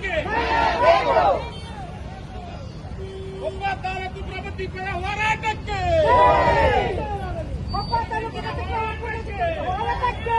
ಮಕ್ಕಳಿಗೆ ಒಬ್ಬ ತಾಲೂಕು ಪ್ರಗತಿ ಪರ ಹೋರಾಟಕ್ಕೆ. ಹೋರಾಟಕ್ಕೆ.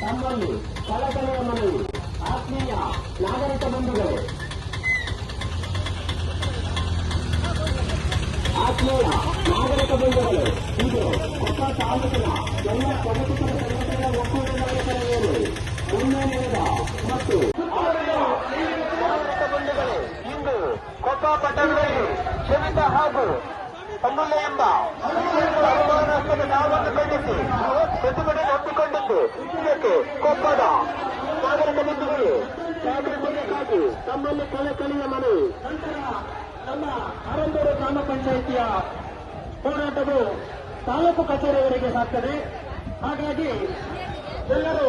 ತಮ್ಮಲ್ಲಿ ಕಳಕಳಿಯ ಮನವಿ ಆತ್ಮೀಯ ನಾಗರಿಕ ಬಂಧುಗಳೇ ಆತ್ಮೀಯ ನಾಗರಿಕ ಬಂಧುಗಳೇ ಇದು ಹೊಸ ತಾಲೂಕಿನ ಎಲ್ಲ ಪ್ರಗತಿಪರ ಸಂಘಟನೆಗಳ ಒಕ್ಕೂಟದ ಕರೆಯುವುದು ನಿನ್ನೆ ಮತ್ತು ನಾಗರಿಕ ಬಂಧುಗಳೇ ಇಂದು ಕೊಪ್ಪ ಪಟ್ಟಣದಲ್ಲಿ ಶ್ರಮಿತ ಹಾಗೂ ಸಂಗುಲ್ಲ ಎಂಬ ಅನುಮಾನಾಸ್ಪದ ಸಾವನ್ನು ಖಂಡಿಸಿ ಪ್ರತಿಭಟನೆ ಹಮ್ಮಿಕೊಂಡಿದ್ದು ಇದಕ್ಕೆ ಕೊಪ್ಪದ ನಾಗರಿಕ ಬಂಧುಗಳು ಜಾಗೃತಿಗಾಗಿ ತಮ್ಮಲ್ಲಿ ಕಳಕಳಿಯ ಮನವಿ ನಂತರ ನಮ್ಮ ಆರಂಭೂರು ಗ್ರಾಮ ಪಂಚಾಯಿತಿಯ ಹೋರಾಟವು ತಾಲೂಕು ಕಚೇರಿಯವರೆಗೆ ಸಾಗ್ತದೆ. ಹಾಗಾಗಿ ಎಲ್ಲರೂ